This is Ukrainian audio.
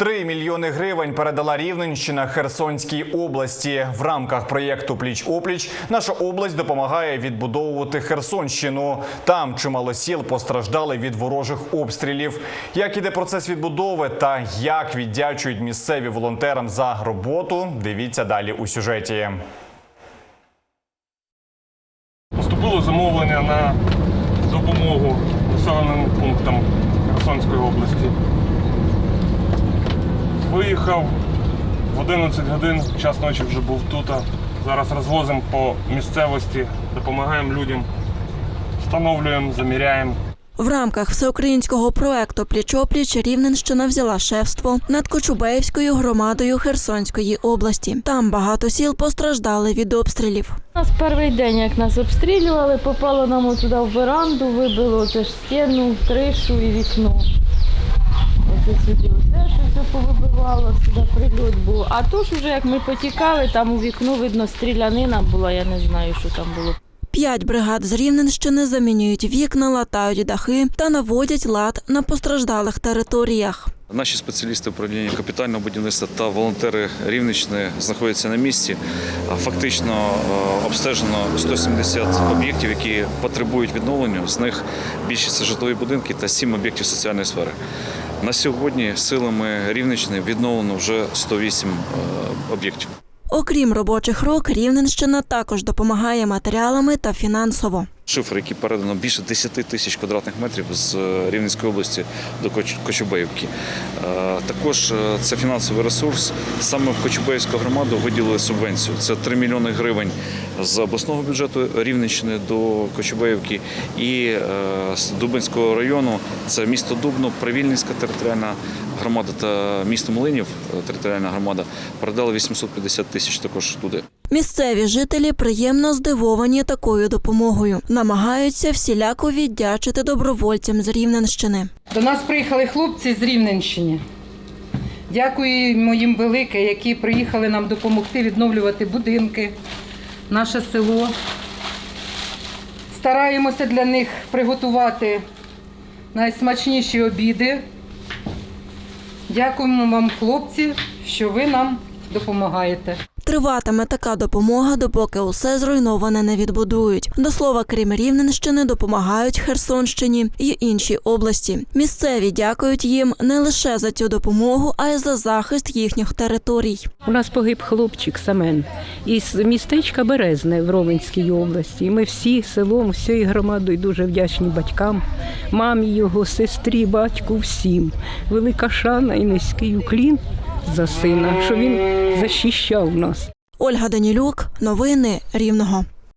Три мільйони гривень передала Рівненщина Херсонській області. В рамках проєкту Пліч опліч наша область допомагає відбудовувати Херсонщину. Там чимало сіл постраждали від ворожих обстрілів. Як іде процес відбудови та як віддячують місцеві волонтерам за роботу, дивіться далі у сюжеті. Поступило замовлення на допомогу населеним пунктам Херсонської області. Виїхав в 11 годин, час ночі вже був тут. Зараз розвозимо по місцевості, допомагаємо людям, встановлюємо, заміряємо. В рамках всеукраїнського проекту Пліч-опліч Рівненщина взяла шефство над Кочубеївською громадою Херсонської області. Там багато сіл постраждали від обстрілів. У нас перший день, як нас обстрілювали, попало нам отуди в веранду, вибило це ж стіну, кришу і вікно. Сюди все, що все повибивало, сюди прильот був. А то ж вже як ми потікали, там у вікно видно стрілянина була, я не знаю, що там було. П'ять бригад з Рівненщини замінюють вікна, латають дахи та наводять лад на постраждалих територіях. Наші спеціалісти управління капітального будівництва та волонтери Рівненщини знаходяться на місці. Фактично е, обстежено 170 об'єктів, які потребують відновлення. З них більшість житлові будинки та 7 об'єктів соціальної сфери. На сьогодні силами Рівненщини відновлено вже 108 е, об'єктів. Окрім робочих рук, Рівненщина також допомагає матеріалами та фінансово. Шифр, який передано більше 10 тисяч квадратних метрів з е, Рівненської області до Коч- Кочубеївки. Е, Також це фінансовий ресурс. Саме в Кочубеївську громаду виділили субвенцію. Це 3 мільйони гривень з обласного бюджету Рівненщини до Кочубеївки і е, з Дубинського району. Це місто Дубно, Привільницька територіальна громада та місто Млинів, е, територіальна громада, передали 850 тисяч також туди. Місцеві жителі приємно здивовані такою допомогою. Намагаються всіляко віддячити добровольцям з Рівненщини. До нас приїхали хлопці з Рівненщини. Дякуємо їм велике, які приїхали нам допомогти відновлювати будинки, наше село. Стараємося для них приготувати найсмачніші обіди. Дякуємо вам, хлопці, що ви нам допомагаєте. Триватиме така допомога, допоки усе зруйноване не відбудують. До слова, крім Рівненщини, допомагають Херсонщині й інші області. Місцеві дякують їм не лише за цю допомогу, а й за захист їхніх територій. У нас погиб хлопчик Семен із містечка Березне в Ровенській області. І Ми всі селом, всією громадою дуже вдячні батькам, мамі його, сестрі, батьку, всім. Велика шана і низький уклін за сина, що він захищав нас. Ольга Данілюк, новини Рівного.